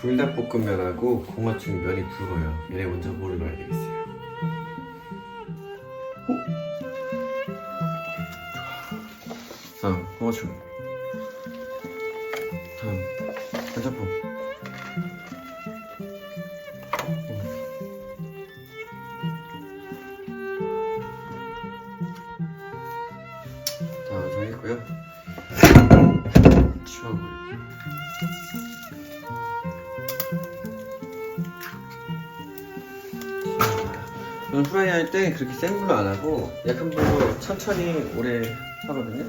불닭볶음면하고 공화충 면이 붉어요. 얘네 먼저 물을 넣어야 되겠어요. 오. 다음 공화충. 다음 간장품. 다 완성했고요. 치워버릴게요. 저는 후라이 할 때 그렇게 센 불로 안 하고 약한 불로 천천히 오래 하거든요.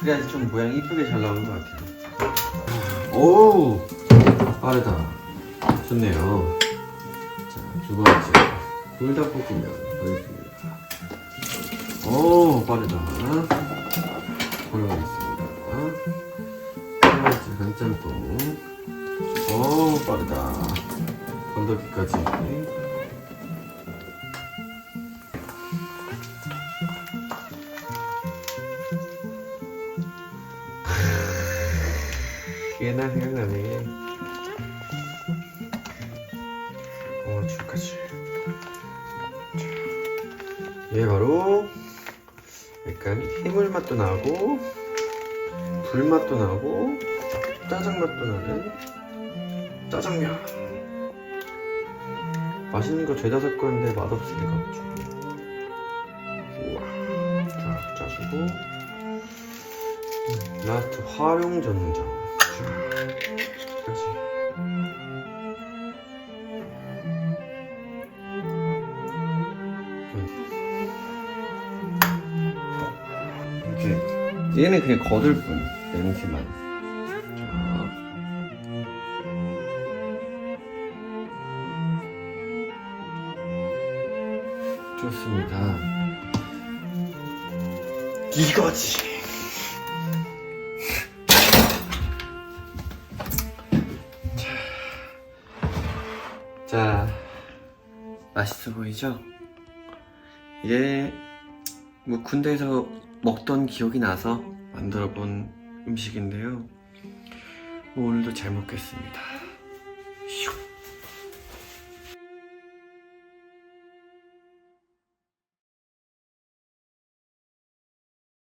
그래야지 좀 모양이 이쁘게 잘 나오는 것 같아요. 오 빠르다. 좋네요. 자, 두 번째 불닭볶음면 보겠습니다. 오 빠르다. 보여보겠습니다. 세 번째 간짬뽕. 오 빠르다. 건더기까지. 꽤나 생각나네. 어, 줄까지. 얘 바로 약간 해물 맛도 나고 불 맛도 나고 짜장 맛도 나는 짜장면. 맛있는 거 죄다 섞었는데 리가 없죠. 우와, 쫙 짜주고 음, 라스트 활용 전장. 얘는 그냥 거들 뿐 냄새만. 자. 좋습니다. 이거지. 자, 맛있어 보이죠? 이게 뭐 군대에서 먹던 기억이 나서 만들어 본 음식인데요. 뭐 오늘도 잘 먹겠습니다. 슉.